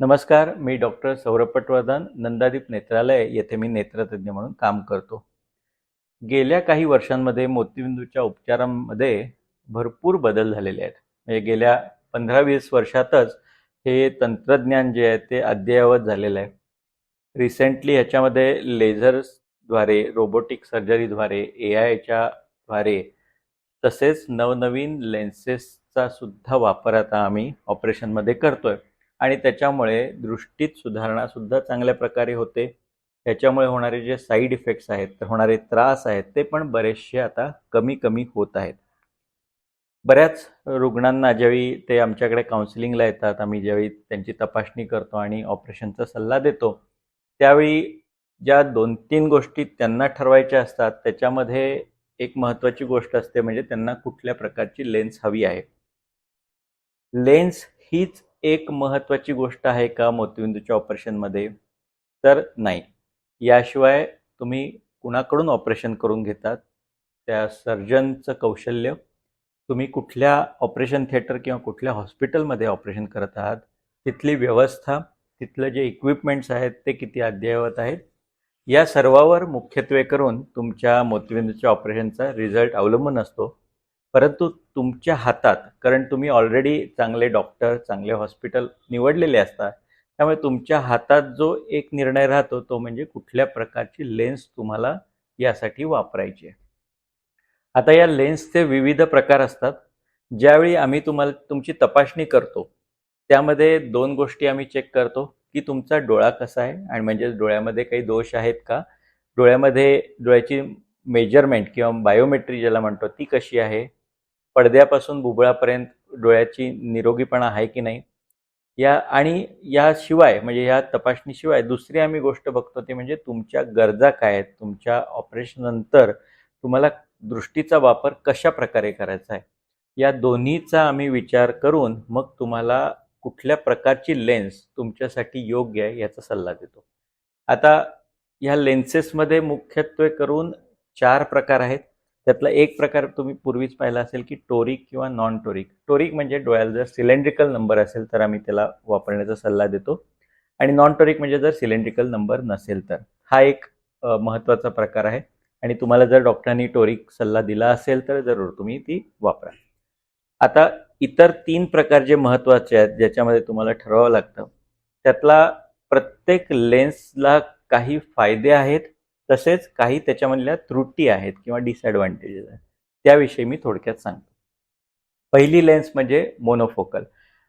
नमस्कार मी डॉक्टर सौरभ पटवर्धन नंदादीप नेत्रालय येथे मी नेत्रतज्ञ म्हणून काम करतो. गेल्या काही वर्षांमध्ये मोतीबिंदूच्या उपचारांमध्ये भरपूर बदल झालेले आहेत. म्हणजे गेल्या पंधरा वीस वर्षातच हे तंत्रज्ञान जे आहे ते अद्ययावत झालेलं आहे. रिसेंटली ह्याच्यामध्ये लेझर्सद्वारे रोबोटिक सर्जरीद्वारे ए आयच्या द्वारे तसेच नवनवीन लेन्सेसचा सुद्धा वापर आता आम्ही ऑपरेशनमध्ये करतोय. आणि त्याच्यामुळे दृष्टीत सुधारणा सुद्धा चांगल्या प्रकारे होते. त्याच्यामुळे होणारे जे साईड इफेक्ट्स आहेत तर होणारे त्रास आहेत ते पण बरेचसे आता कमी कमी होत आहेत. बऱ्याच रुग्णांना ज्यावेळी ते आमच्याकडे काउन्सिलिंगला येतात आम्ही ज्यावेळी त्यांची तपासणी करतो आणि ऑपरेशनचा सल्ला देतो त्यावेळी ज्या दोन तीन गोष्टी त्यांना ठरवायच्या असतात त्याच्यामध्ये एक महत्त्वाची गोष्ट असते म्हणजे त्यांना कुठल्या प्रकारची लेन्स हवी आहे. लेन्स हीच एक महत्त्वाची गोष्ट आहे का मोतीबिंदूच्या ऑपरेशनमध्ये? तर नाही. याशिवाय तुम्ही कुणाकडून ऑपरेशन करून घेतात? त्या सर्जनचं कौशल्य? तुम्ही कुठल्या ऑपरेशन थिएटर किंवा कुठल्या हॉस्पिटलमध्ये ऑपरेशन करत आहात? तिथली व्यवस्था तिथलं जे इक्विपमेंट्स आहेत ते किती अद्ययावत आहेत? या सर्वावर मुख्यत्वे करून तुमच्या मोतीबिंदूच्या ऑपरेशनचा रिझल्ट अवलंबून असतो. परंतु तुमच्या हातात कारण तुम्ही ऑलरेडी चांगले डॉक्टर चांगले हॉस्पिटल निवडलेले असतात त्यामुळे तुमच्या हातात जो एक निर्णय राहतो तो म्हणजे कुठल्या प्रकारची लेन्स तुम्हाला यासाठी वापरायची आहे. आता या लेन्सचे विविध प्रकार असतात. ज्यावेळी आम्ही तुम्हाला तुमची तपासणी करतो त्यामध्ये दोन गोष्टी आम्ही चेक करतो की तुमचा डोळा कसा आहे आणि म्हणजे डोळ्यामध्ये काही दोष आहेत का? डोळ्यामध्ये डोळ्याची मेजरमेंट किंवा बायोमेट्री ज्याला म्हणतो ती कशी आहे? पडद्यापासून बुबळापर्यंत डोळ्याची निरोगीपणा आहे की नाही? या आणि याशिवाय म्हणजे या तपासणीशिवाय दुसरी आम्ही गोष्ट बघतो ती म्हणजे तुमच्या गरजा काय आहेत? तुमच्या ऑपरेशननंतर तुम्हाला दृष्टीचा वापर कशा प्रकारे करायचा आहे? या दोन्हीचा आम्ही विचार करून मग तुम्हाला कुठल्या प्रकारची लेन्स तुमच्यासाठी योग्य आहे याचा सल्ला देतो. आता ह्या लेन्सेसमध्ये मुख्यत्वे करून चार प्रकार आहेत. त्यातला एक प्रकार तुम्ही पूर्वीच पाहिला असेल की टोरिक किंवा नॉन टोरिक टोरिक म्हणजे डोळ्याला जर सिलेंड्रिकल नंबर असेल तर आम्ही त्याला वापरण्याचा सल्ला देतो. आणि नॉन टोरिक म्हणजे जर सिलेंड्रिकल नंबर नसेल तर. हा एक महत्त्वाचा प्रकार आहे. आणि तुम्हाला जर डॉक्टरांनी टोरिक सल्ला दिला असेल तर जरूर तुम्ही ती वापरा. आता इतर तीन प्रकार जे महत्त्वाचे आहेत ज्याच्यामध्ये तुम्हाला ठरवावं लागतं त्यातला प्रत्येक लेन्सला काही फायदे आहेत तसेच काही त्याच्यामधल्या त्रुटी आहेत किंवा डिसएडव्हान्टेजेस आहेत. त्याविषयी मी थोडक्यात सांगतो. पहिली लेन्स म्हणजे मोनोफोकल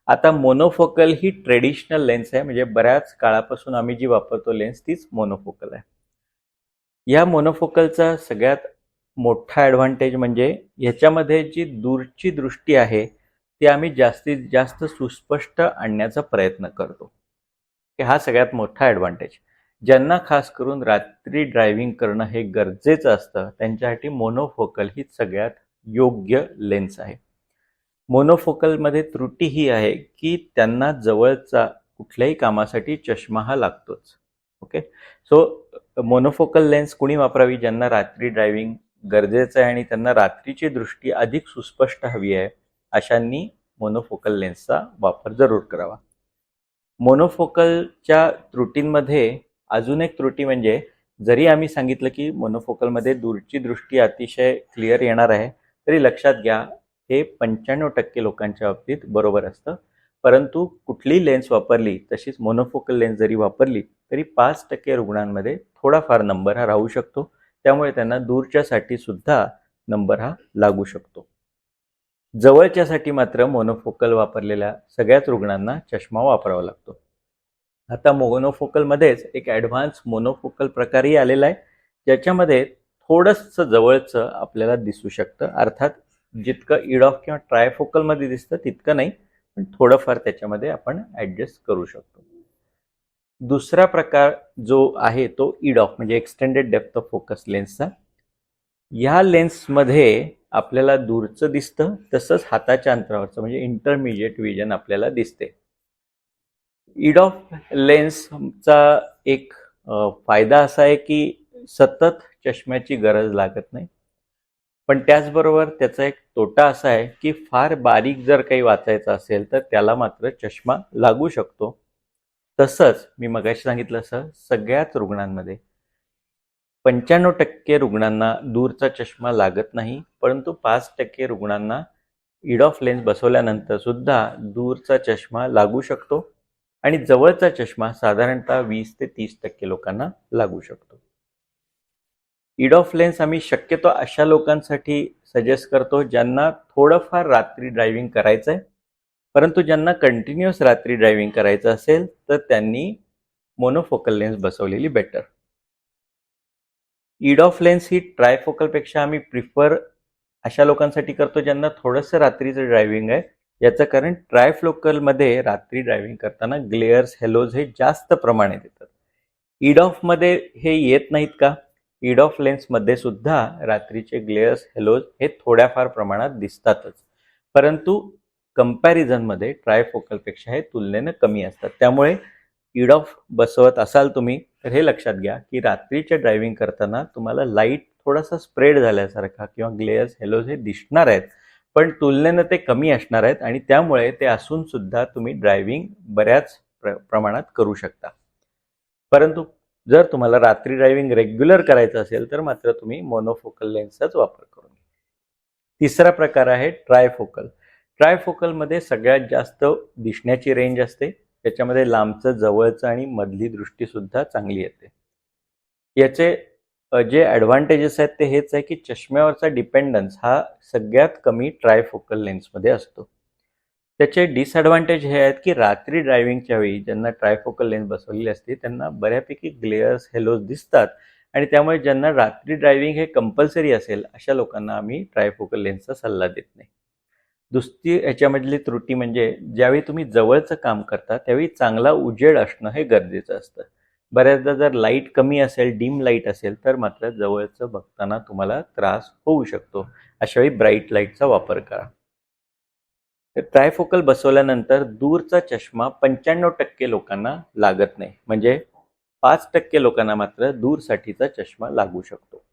आता मोनोफोकल ही ट्रेडिशनल लेन्स आहे म्हणजे बऱ्याच काळापासून आम्ही जी वापरतो लेन्स तीच मोनोफोकल आहे. या मोनोफोकलचा सगळ्यात मोठा ॲडव्हान्टेज म्हणजे ह्याच्यामध्ये जी दूरची दृष्टी आहे ती आम्ही जास्तीत जास्त सुस्पष्ट आणण्याचा प्रयत्न करतो. हा सगळ्यात मोठा ॲडव्हान्टेज ज्यांना खास करून रात्री ड्रायव्हिंग करणं हे गरजेचं असतं त्यांच्यासाठी मोनोफोकल ही सगळ्यात योग्य लेन्स आहे. मोनोफोकलमध्ये त्रुटी ही आहे की त्यांना जवळचा कुठल्याही कामासाठी चष्मा हा लागतोच. ओके सो मोनोफोकल लेन्स कुणी वापरावी? ज्यांना रात्री ड्रायव्हिंग गरजेचं आहे आणि त्यांना रात्रीची दृष्टी अधिक सुस्पष्ट हवी आहे अशांनी मोनोफोकल लेन्सचा वापर जरूर करावा. मोनोफोकलच्या त्रुटींमध्ये अजून एक त्रुटी म्हणजे जरी आम्ही सांगितलं की मोनोफोकलमध्ये दूरची दृष्टी अतिशय क्लिअर येणार आहे तरी लक्षात घ्या हे पंच्याण्णव टक्के लोकांच्या बाबतीत बरोबर असतं. परंतु कुठली लेन्स वापरली तशीच मोनोफोकल लेन्स जरी वापरली तरी पाच टक्के रुग्णांमध्ये थोडाफार नंबर हा राहू शकतो. त्यामुळे त्यांना दूरच्यासाठी सुद्धा नंबर हा लागू शकतो. जवळच्यासाठी मात्र मोनोफोकल वापरलेल्या सगळ्याच रुग्णांना चष्मा वापरावा लागतो. आता मोनोफोकलमध्येच एक ॲडव्हान्स मोनोफोकल प्रकारही आलेला आहे. ज्याच्यामध्ये थोडंसं जवळचं आपल्याला दिसू शकतं. अर्थात जितकं इडॉफ किंवा ट्रायफोकलमध्ये दिसतं तितकं नाही पण थोडंफार त्याच्यामध्ये आपण ॲडजस्ट करू शकतो. दुसरा प्रकार जो आहे तो इडॉफ म्हणजे एक्सटेंडेड डेप्थ ऑफ फोकस लेन्सचा ह्या लेन्समध्ये आपल्याला दूरचं दिसतं तसंच हाताच्या अंतरावरचं म्हणजे इंटरमिजिएट विजन आपल्याला दिसते. इडॉफ लेन्सचा एक फायदा असा आहे की सतत चष्म्याची गरज लागत नाही. पण त्याचबरोबर त्याचा एक तोटा असा आहे की फार बारीक जर काही वाचायचं असेल तर त्याला मात्र चष्मा लागू शकतो. तसंच मी मगाशी सांगितलं असं सगळ्याच रुग्णांमध्ये. पंच्याण्णव टक्के रुग्णांना दूरचा चष्मा लागत नाही परंतु पाच टक्के रुग्णांना इड ऑफ लेन्स बसवल्यानंतर सुद्धा दूरचा चष्मा लागू शकतो. आणि जवळचा चष्मा साधारणतः वीस ते तीस टक्के लोकांना लागू शकतो. इड ऑफ लेन्स आम्ही शक्यतो अशा लोकांसाठी सजेस्ट करतो ज्यांना थोडंफार रात्री ड्रायव्हिंग करायचं आहे परंतु ज्यांना कंटिन्युअस रात्री ड्रायव्हिंग करायचं असेल तर त्यांनी मोनोफोकल लेन्स बसवलेली बेटर इड ऑफ लेन्स ही ट्रायफोकलपेक्षा आम्ही प्रिफर अशा लोकांसाठी करतो ज्यांना थोडंसं रात्रीचं ड्रायव्हिंग आहे याचं कारण ट्रायफ्लोकलमध्ये रात्री ड्रायव्हिंग करताना ग्लेअर्स हेलोज हे जास्त प्रमाणात येतात इड ऑफमध्ये हे येत नाहीत का? इड ऑफ लेन्समध्ये सुद्धा रात्रीचे ग्लेअर्स हेलोज हे थोड्याफार प्रमाणात दिसतातच. परंतु कम्पॅरिझनमध्ये ट्रायफोकलपेक्षा हे तुलनेनं कमी असतात. त्यामुळे इड ऑफ बसवत असाल तुम्ही तर हे लक्षात घ्या की रात्रीच्या ड्रायव्हिंग करताना तुम्हाला लाइट थोडासा स्प्रेड झाल्यासारखा किंवा ग्लेअर्स हेलोज हे दिसणार आहेत. पण तुलनेनं ते कमी असणार आहेत आणि त्यामुळे ते असून सुद्धा तुम्ही ड्रायव्हिंग बऱ्याच प्र प्रमाणात करू शकता. परंतु जर तुम्हाला रात्री ड्रायव्हिंग रेग्युलर करायचं असेल तर मात्र तुम्ही मोनोफोकल लेन्सचाच वापर करून घ्या. तिसरा प्रकार आहे ट्रायफोकल. ट्रायफोकलमध्ये सगळ्यात जास्त दिसण्याची रेंज असते त्याच्यामध्ये लांबचं जवळचं आणि मधली दृष्टी सुद्धा चांगली येते. याचे जे ॲडव्हान्टेजेस आहेत ते हेच आहे की चष्म्यावरचा डिपेंडन्स हा सगळ्यात कमी ट्रायफोकल लेन्समध्ये असतो. त्याचे डिसॲडव्हान्टेज हे आहेत की रात्री ड्रायव्हिंगच्या वेळी ज्यांना ट्रायफोकल लेन्स बसवलेली असते त्यांना बऱ्यापैकी ग्लेअर्स हेलोज दिसतात आणि त्यामुळे ज्यांना रात्री ड्रायव्हिंग हे कंपल्सरी असेल अशा लोकांना आम्ही ट्रायफोकल लेन्सचा सल्ला देत नाही. दुसरी ह्याच्यामधली त्रुटी म्हणजे ज्यावेळी तुम्ही जवळचं काम करता त्यावेळी चांगला उजेड असणं हे गरजेचं असतं. बऱ्याचदा जर लाइट कमी असेल डीम लाइट असेल तर मात्र जवळचं बघताना तुम्हाला त्रास होऊ शकतो. अशावेळी ब्राईट लाईटचा वापर करा. तर ट्रायफोकल बसवल्यानंतर दूरचा चष्मा पंच्याण्णव टक्के लोकांना लागत नाही. म्हणजे पाच टक्के लोकांना मात्र दूरसाठीचा चष्मा लागू शकतो.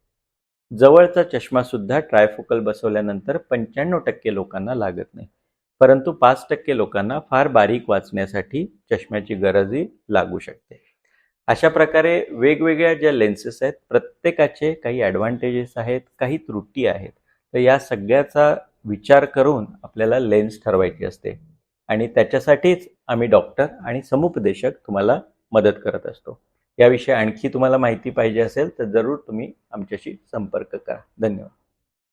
जवळचा चष्मा सुद्धा ट्रायफोकल बसवल्यानंतर पंच्याण्णव टक्के लोकांना लागत नाही. परंतु पाच टक्के लोकांना फार बारीक वाचण्यासाठी चष्म्याची गरजही लागू शकते. अशा प्रकारे वेगवेगळ्या ज्या लेन्सेस आहेत प्रत्येकाचे काही ॲडव्हान्टेजेस आहेत काही त्रुटी आहेत. तर या सगळ्याचा विचार करून आपल्याला लेन्स ठरवायची असते. आणि त्याच्यासाठीच आम्ही डॉक्टर आणि समुपदेशक तुम्हाला मदत करत असतो. याविषयी आणखी तुम्हाला माहिती पाहिजे असेल तर जरूर तुम्ही आमच्याशी संपर्क करा. धन्यवाद.